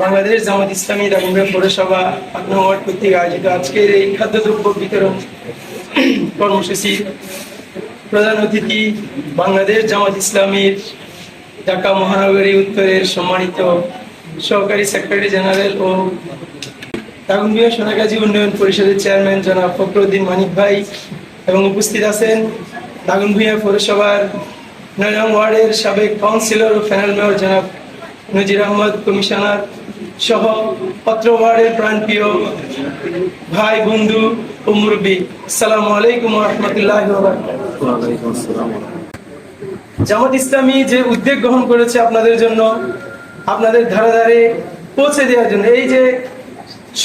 বাংলাদেশ জামাত ইসলামী রামগঞ্জ পৌরসভা আট নং কর্তৃক আয়োজিত আজকের এই খাদ্যদ্রব্য বিতরণ কর্মসূচি প্রধান অতিথি বাংলাদেশ জামাত ইসলামীর ঢাকা মহানগরী উত্তরের সম্মানিত সহকারী সেক্রেটারি জেনারেল ও দাগনভূঞা সোনাগাজী উন্নয়ন পরিষদের চেয়ারম্যান জনাব ফখরুদ্দিন মানিক ভাই এবং উপস্থিত আছেন দাগনভূঞা পৌরসভার নয় ওয়ার্ডের সাবেক কাউন্সিলর ও প্যানেল মেয়র জনাব নজির আহমদ কমিশনার সহ পত্র ওয়ার্ডের প্রাণপ্রিয় ভাই বন্ধু ও মুরব্বী। আসসালামু আলাইকুম রহমতুল্লাহ। জামাত ইসলামী যে উদ্যোগ গ্রহণ করেছে আপনাদের জন্য আপনাদের ধারে ধারে পৌঁছে দেওয়ার জন্য এই যে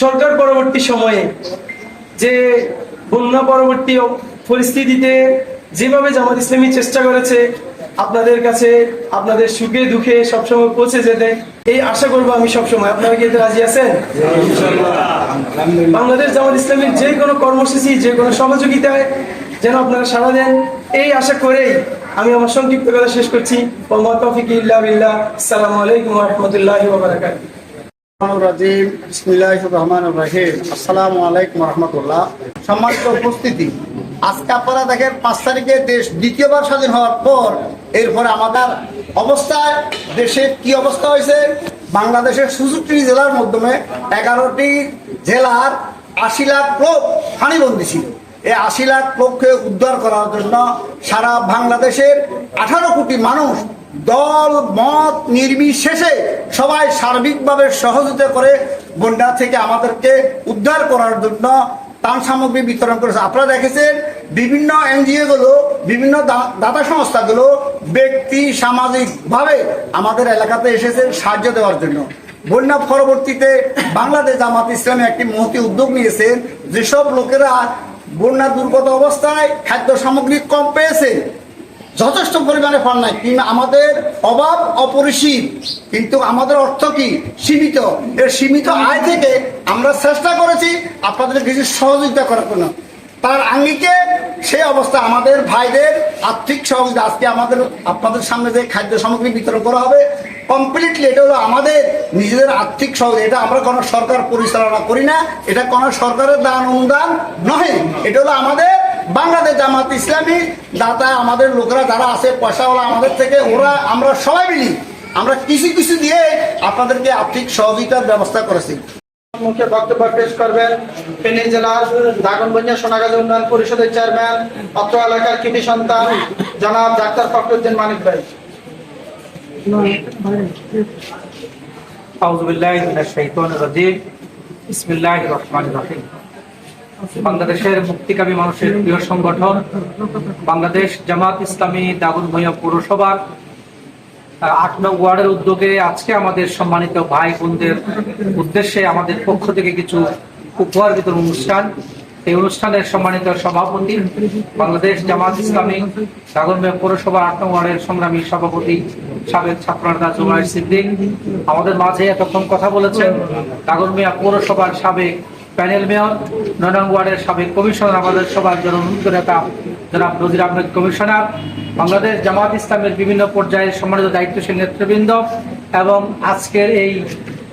সরকার পরবর্তী সময়ে যে বন্যা পরবর্তী পরিস্থিতিতে যেভাবে জামাত ইসলামী চেষ্টা করেছে আপনাদের কাছে আপনাদের সুখে দুঃখে সবসময় পৌঁছে যেতে এই আশা করব আমি সবসময়। আপনারা কি এতে রাজি আছেন? বাংলাদেশ জামাত ইসলামীর যে কোনো কর্মসূচি যে কোনো সহযোগিতায় যেন আপনারা সাড়া দেন এই আশা করেই আমি আমার সংক্ষিপ্ত কথা শেষ করছি। ওমা তৌফিক ইল্লা বিল্লাহ। আসসালামু আলাইকুম ওয়া রাহমাতুল্লাহি ওয়া বারাকাতুহু। রাজিম রহিম। আসসালামু আলাইকুম রহমতুল্লাহ। সম্মানিত উপস্থিতি। আজকে আপনারা দেখেন পাঁচ তারিখে দেশ দ্বিতীয়বার স্বাধীন হওয়ার পর এরপরে আমাদের অবস্থায় দেশে কি অবস্থা হয়েছে? বাংলাদেশের সুষট্টি জেলার মাধ্যমে এগারোটি জেলার আশি লাখ লোক হানিবন্দি ছিল এই আশি লাখ লোককে উদ্ধার করার জন্য সারা বাংলাদেশের আঠারো কোটি মানুষ দল, মত নির্বিশেষে সবাই সার্বিকভাবে সহযোগিতা করে বন্যা থেকে আমাদেরকে উদ্ধার করার জন্য ত্রাণ সামগ্রী বিতরণ করেছে। আপনারা দেখেছেন, বিভিন্ন এনজিও গুলো, বিভিন্ন দাতা সংস্থাগুলো ব্যক্তি সামাজিকভাবে আমাদের এলাকাতে এসেছেন সাহায্য দেওয়ার জন্য। বন্যা পরবর্তীতে বাংলাদেশ জামাত ইসলামী একটি মহতি উদ্যোগ নিয়েছেন, যেসব লোকেরা বন্যা দুর্গত অবস্থায় খাদ্য সামগ্রী কম পেয়েছে যথেষ্ট পরিমাণে পান নাই। কিন্তু আমাদের অভাব অপরিসীম। কিন্তু আমাদের অর্থ কি? সীমিত। এর সীমিত আয় থেকে আমরা চেষ্টা করেছি আপনাদের কিছু সহযোগিতা করার জন্য। তার আঙ্গিকে সেই অবস্থা আমাদের ভাইদের আর্থিক সহযোগিতা আজকে আমাদের, আপনাদের সামনে যে খাদ্য সামগ্রী বিতরণ করা হবে কমপ্লিটলি এটা হলো আমাদের নিজেদের আর্থিক সহযোগিতা। এটা আমরা কোনো সরকার পরিচালনা করি না। এটা কোনো সরকারের দান অনুদান নহে। এটা হলো আমাদের বাংলাদেশ জামাত ইসলামী দাতা আমাদের লোকরা যারা আছে পয়সাওয়ালা আমাদের থেকে ওরা আমরা সবাই মিলি আমরা কিছু কিছু দিয়ে আপনাদেরকে আর্থিক সহযোগিতার ব্যবস্থা করেছি। মুখে বক্তব্য পেশ করবেন ফেনী জেলার দাগনবন্যা সোনাগাজী উন্নয়ন পরিষদের চেয়ারম্যান পত্র এলাকার কৃতি সন্তান জনাব ডাক্তার ফখরুদ্দিন মানিক ভাই। আউযু বিল্লাহি মিনাশ শাইতানির রাজীম। বিসমিল্লাহির রহমানির রহিম। বাংলাদেশের মুক্তিকামী মানুষের প্রিয় সংগঠন বাংলাদেশ জামাত ইসলামী দাগনভূঞা পৌরসভার আট নং ওয়ার্ডের উদ্যোগে আজকে আমাদের সম্মানিত ভাই বোনদের উদ্দেশ্যে আমাদের পক্ষ থেকে কিছু উপহার বিতরণ অনুষ্ঠান। এই অনুষ্ঠানের সম্মানিত সভাপতি বাংলাদেশ জামাত ইসলামী দাগনভূঞা পৌরসভার আট নং ওয়ার্ডের সংগ্রামী সভাপতি সাবেক ছাত্রনেতা জুবাইর সিদ্দিক। আমাদের মাঝে এতক্ষণ কথা বলেছেন দাগনমিয়া পৌরসভার সাবেক প্যানেল মেয়র নয় নং ওয়ার্ডের সাবেক কমিশনার, আমাদের সবার জনমুক্ত নেতা জনাব নজির আহমেদ কমিশনার। বাংলাদেশ জামাত ইসলামের বিভিন্ন পর্যায়ের সম্মানিত দায়িত্বশীল নেতৃবৃন্দ এবং আজকের এই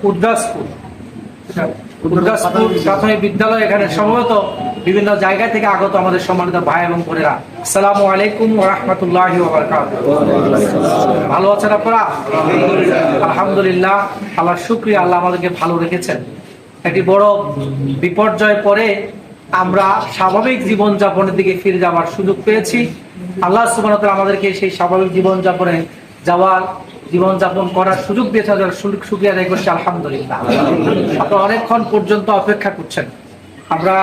উদ্দাসপুর উদ্দাসপুর প্রাথমিক বিদ্যালয় এখানে সম্ভবত বিভিন্ন জায়গা থেকে আগত আমাদের সম্মানিত ভাই এবং বোনেরা। আসসালামু আলাইকুম রহমতুল্লাহ ভালো আছেন আপনারা? আলহামদুলিল্লাহ, আল্লাহ শুক্রিয়া, আল্লাহ আমাদেরকে ভালো রেখেছেন। একটি বড় বিপর্যয় পরে আমরা স্বাভাবিক জীবন যাপনের দিকে ফিরে যাওয়ার সুযোগ পেয়েছি। আল্লাহ সুবাহ আমাদেরকে সেই স্বাভাবিক জীবন যাপনে যাওয়ার জীবন যাপন করার সুযোগ দিয়েছে আদায় করছি, আলহামদুলিল্লাহ। অনেকক্ষণ পর্যন্ত অপেক্ষা করছেন। আমরা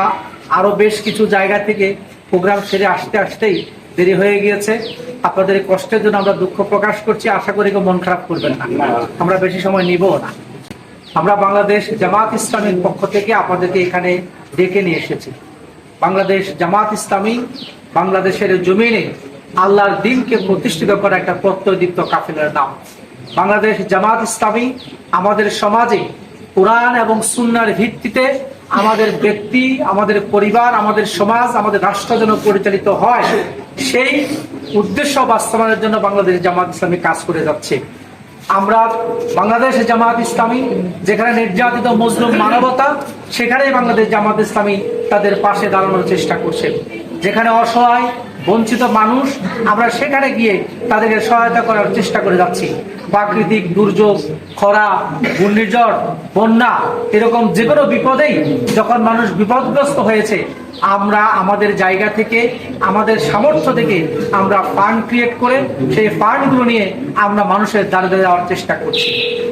আরও বেশ কিছু জায়গা থেকে প্রোগ্রাম সেরে আসতে আসতেই দেরি হয়ে গিয়েছে। আপনাদের কষ্টের জন্য আমরা দুঃখ প্রকাশ করছি। আশা করি কেউ মন খারাপ করবেন না। আমরা বেশি সময় নিব না। আমরা বাংলাদেশ জামাত ইসলামের পক্ষ থেকে আপনাদেরকে এখানে ডেকে নিয়ে এসেছি। বাংলাদেশ জামাত ইসলামী বাংলাদেশের জমিনে আল্লাহর দিনকে প্রতিষ্ঠিত করা একটা প্রত্যয়দীপ্ত কাফিলের নাম। বাংলাদেশ জামাত ইসলামী আমাদের সমাজে কোরআন এবং সুন্নার ভিত্তিতে আমাদের ব্যক্তি, আমাদের পরিবার, আমাদের সমাজ, আমাদের রাষ্ট্র যেন পরিচালিত হয়, সেই উদ্দেশ্য বাস্তবায়নের জন্য বাংলাদেশ জামাত ইসলামী কাজ করে যাচ্ছে। আমরা বাংলাদেশ জামাত ইসলামী, যেখানে নির্যাতিত মুসলিম মানবতা, সেখানেই বাংলাদেশ জামাত ইসলামী তাদের পাশে দাঁড়ানোর চেষ্টা করছে। যেখানে অসহায়, বঞ্চিত মানুষ, আমরা সেখানে গিয়ে তাদেরকে সহায়তা করার চেষ্টা করে যাচ্ছি। প্রাকৃতিক দুর্যোগ, খরা, ঘূর্ণিঝড়, বন্যা, এরকম যে কোনো বিপদেই যখন মানুষ বিপদগ্রস্ত হয়েছে, আমরা আমাদের জায়গা থেকে, আমাদের সামর্থ্য থেকে আমরা ফান্ড ক্রিয়েট করে সেই ফান্ডগুলো নিয়ে আমরা মানুষের দাঁড়িয়ে দ্বারে যাওয়ার চেষ্টা করছি।